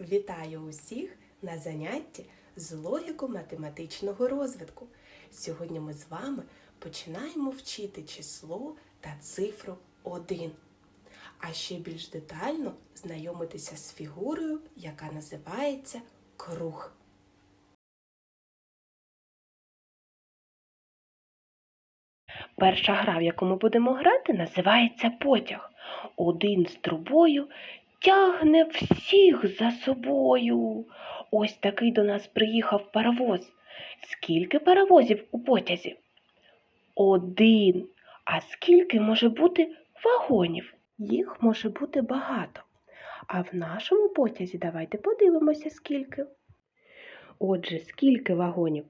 Вітаю усіх на занятті з логіко-математичного розвитку. Сьогодні ми з вами починаємо вчити число та цифру 1. А ще більш детально знайомитися з фігурою, яка називається круг. Перша гра, в яку ми будемо грати, називається потяг. Один з трубою тягне всіх за собою. Ось такий до нас приїхав паровоз. Скільки паровозів у потязі? Один. А скільки може бути вагонів? Їх може бути багато. А в нашому потязі давайте подивимося, скільки. Отже, скільки вагонів?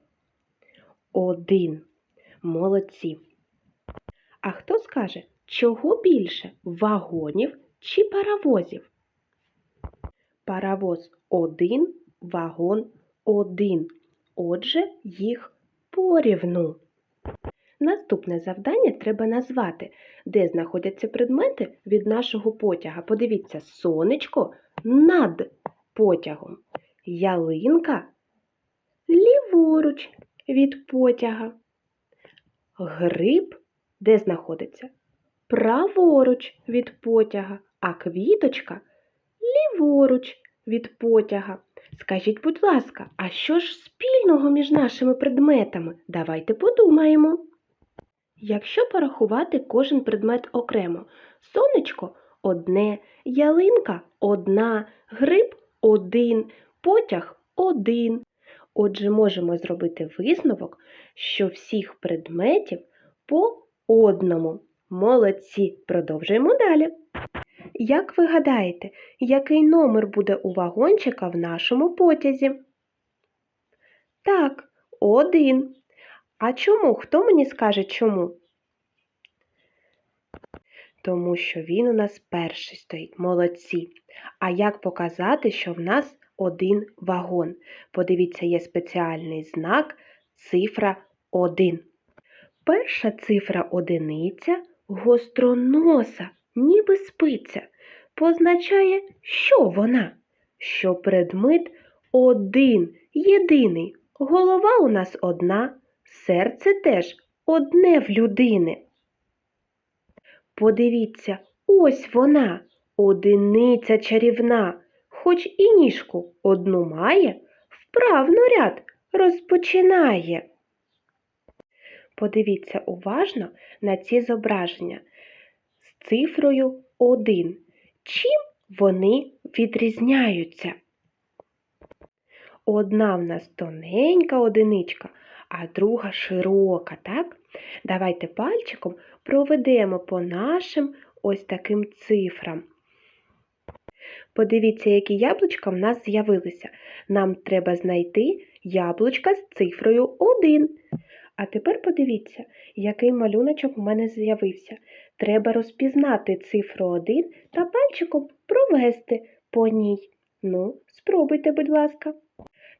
Один. Молодці. А хто скаже, чого більше вагонів чи паровозів? Паровоз один, вагон один. Отже, їх порівну. Наступне завдання треба назвати, де знаходяться предмети від нашого потяга. Подивіться, сонечко над потягом, ялинка ліворуч від потяга, гриб де знаходиться? Праворуч від потяга, а квіточка ліворуч від потяга. Скажіть, будь ласка, а що ж спільного між нашими предметами? Давайте подумаємо. Якщо порахувати кожен предмет окремо, сонечко одне, ялинка одна, гриб один, потяг один. Отже, можемо зробити висновок, що всіх предметів по одному. Молодці! Продовжуємо далі. Як ви гадаєте, який номер буде у вагончика в нашому потязі? Так, один. А чому? Хто мені скаже чому? Тому що він у нас перший стоїть. Молодці. А як показати, що в нас один вагон? Подивіться, є спеціальний знак цифра 1. Перша цифра одиниця гостроноса, ніби спиця, позначає, що вона? Що предмет один, єдиний. Голова у нас одна, серце теж одне в людини. Подивіться, ось вона, одиниця чарівна, хоч і ніжку одну має, вправно ряд розпочинає. Подивіться уважно на ці зображення цифрою 1. Чим вони відрізняються? Одна в нас тоненька одиничка, а друга широка, так? Давайте пальчиком проведемо по нашим ось таким цифрам. Подивіться, які яблучка в нас з'явилися. Нам треба знайти яблучка з цифрою 1. А тепер подивіться, який малюночок у мене з'явився. Треба розпізнати цифру 1 та пальчиком провести по ній. Ну, спробуйте, будь ласка.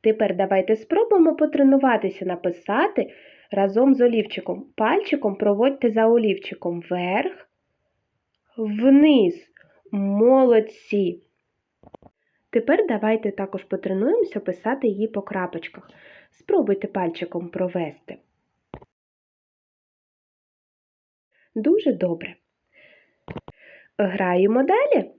Тепер давайте спробуємо потренуватися написати разом з олівчиком. Пальчиком проводьте за олівчиком вверх, вниз. Молодці. Тепер давайте також потренуємося писати її по крапочках. Спробуйте пальчиком провести. Дуже добре. Граємо далі.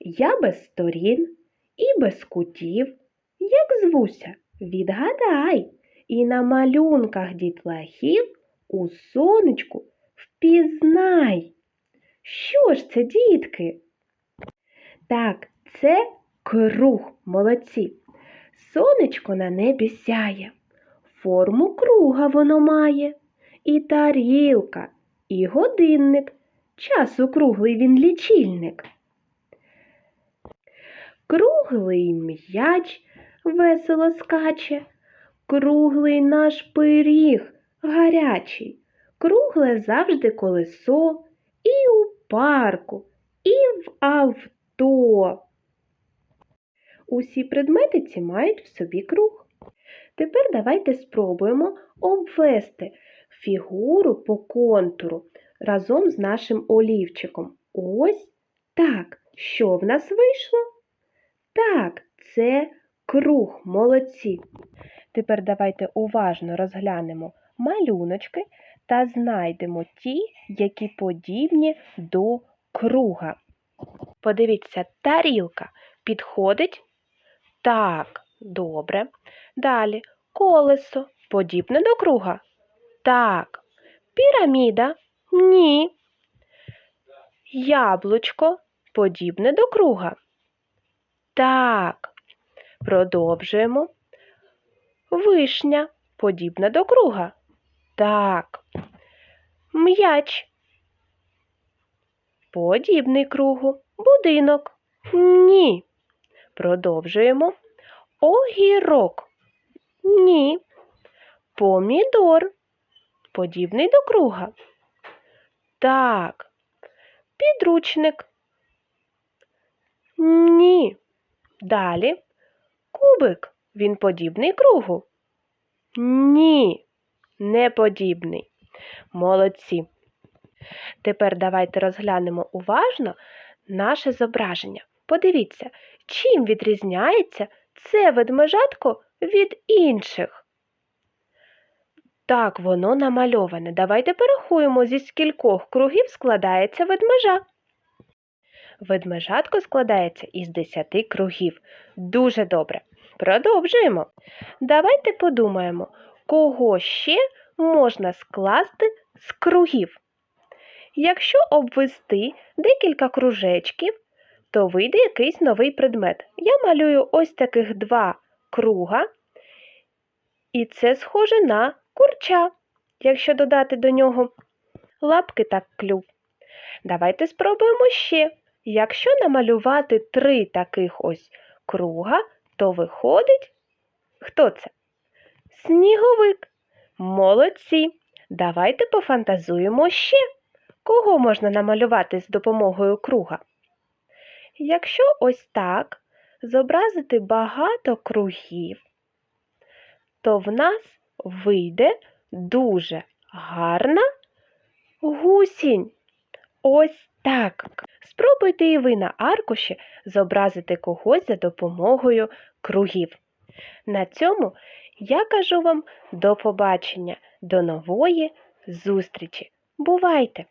Я без сторін і без кутів. Як звуся, відгадай, і на малюнках дітлахів у сонечку впізнай. Що ж це, дітки? Так, це круг, молодці. Сонечко на небі сяє, форму круга воно має, і тарілка, і годинник, час округлий він лічильник. Круглий м'яч весело скаче, круглий наш пиріг гарячий, кругле завжди колесо і у парку, і в авто. Усі предмети ці мають в собі круг. Тепер давайте спробуємо обвести фігуру по контуру разом з нашим олівчиком. Ось так. Що в нас вийшло? Так, Це круг, молодці. Тепер давайте уважно розглянемо малюночки та знайдемо ті, які подібні до круга. Подивіться, тарілка підходить? Так, добре. Далі колесо подібне до круга? Так. Піраміда? Ні. Яблучко подібне до круга? Так. Продовжуємо. Вишня подібна до круга? Так. М'яч. Подібний кругу. Будинок. Ні. Продовжуємо. Огірок. Ні. Помідор. Подібний до круга. Так. Підручник. Ні. Далі. Кубик. Він подібний кругу? Ні, не подібний. Молодці. Тепер давайте розглянемо уважно наше зображення. Подивіться, чим відрізняється це ведмежатко від інших. Так, воно намальоване. Давайте порахуємо, зі скількох кругів складається ведмежа. Ведмежатко складається із 10 кругів. Дуже добре. Продовжуємо. Давайте подумаємо, кого ще можна скласти з кругів. Якщо обвести декілька кружечків, то вийде якийсь новий предмет. Я малюю ось таких два круга, і це схоже на курча, якщо додати до нього лапки та клюв. Давайте спробуємо ще. Якщо намалювати три таких ось круга, то виходить. Хто це? Сніговик. Молодці. Давайте пофантазуємо ще. Кого можна намалювати з допомогою круга? Якщо ось так зобразити багато кругів, то в нас вийде дуже гарна гусінь. Ось так. Спробуйте і ви на аркуші зобразити когось за допомогою кругів. На цьому я кажу вам до побачення, до нової зустрічі. Бувайте!